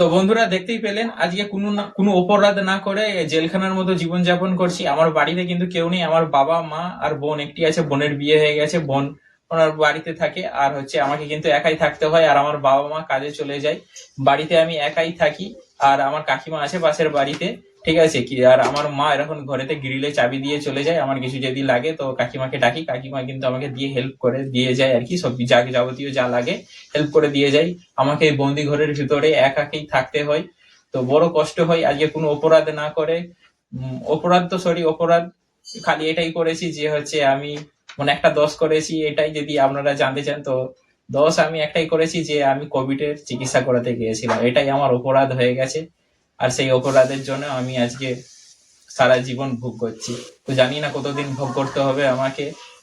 তো বন্ধুরা দেখতেই পেলেন, আজকে কোনো না, কোনো অপরাধ না করে জেলখানার মতো জীবন যাপন করছি। আমার বাড়িতে কিন্তু কেউ নেই, আমার বাবা, মা আর বোন, একটি আছে, বোনের বিয়ে হয়ে গেছে, বোন ওনার বাড়িতে থাকে আর হচ্ছে আমাকে কিন্তু একাই থাকতে হয় আর আমার বাবা মা কাজে চলে যায়। বাড়িতে আমি একাই থাকি আর আমার কাকিমা আছে পাশের বাড়িতে। ঠিক আছে, কি আর আমার মা এরকম ঘরেতে গ্রিলে চাবি দিয়ে চলে যায়, আমার কিছু যদি লাগে তো কাকিমাকে ডাকি, কাকিমা কিন্তু আমাকে দিয়ে হেল্প করে দিয়ে যায় আর কি, সব যা যাবতীয় যা লাগে হেল্প করে দিয়ে যায়। আমাকে বন্দি ঘরের ভিতরে একাকেই থাকতে হয়, তো বড় কষ্ট হয়, আজকে কোনো অপরাধ না করে। অপরাধ তো সরি অপরাধ খালি এটাই করেছি যে হচ্ছে আমি মানে একটা দশ করেছি, এটাই যদি আপনারা জানতে চান, তো দশ আমি একটাই করেছি যে আমি কোভিড এর চিকিৎসা করাতে গিয়েছিলাম, এটাই আমার অপরাধ হয়ে গেছে। আর সেই অপরাধের জন্য আমি আজকে সারা জীবন ভোগ করছি। তো জানি না কতদিন ভোগ করতে হবে আমাকে।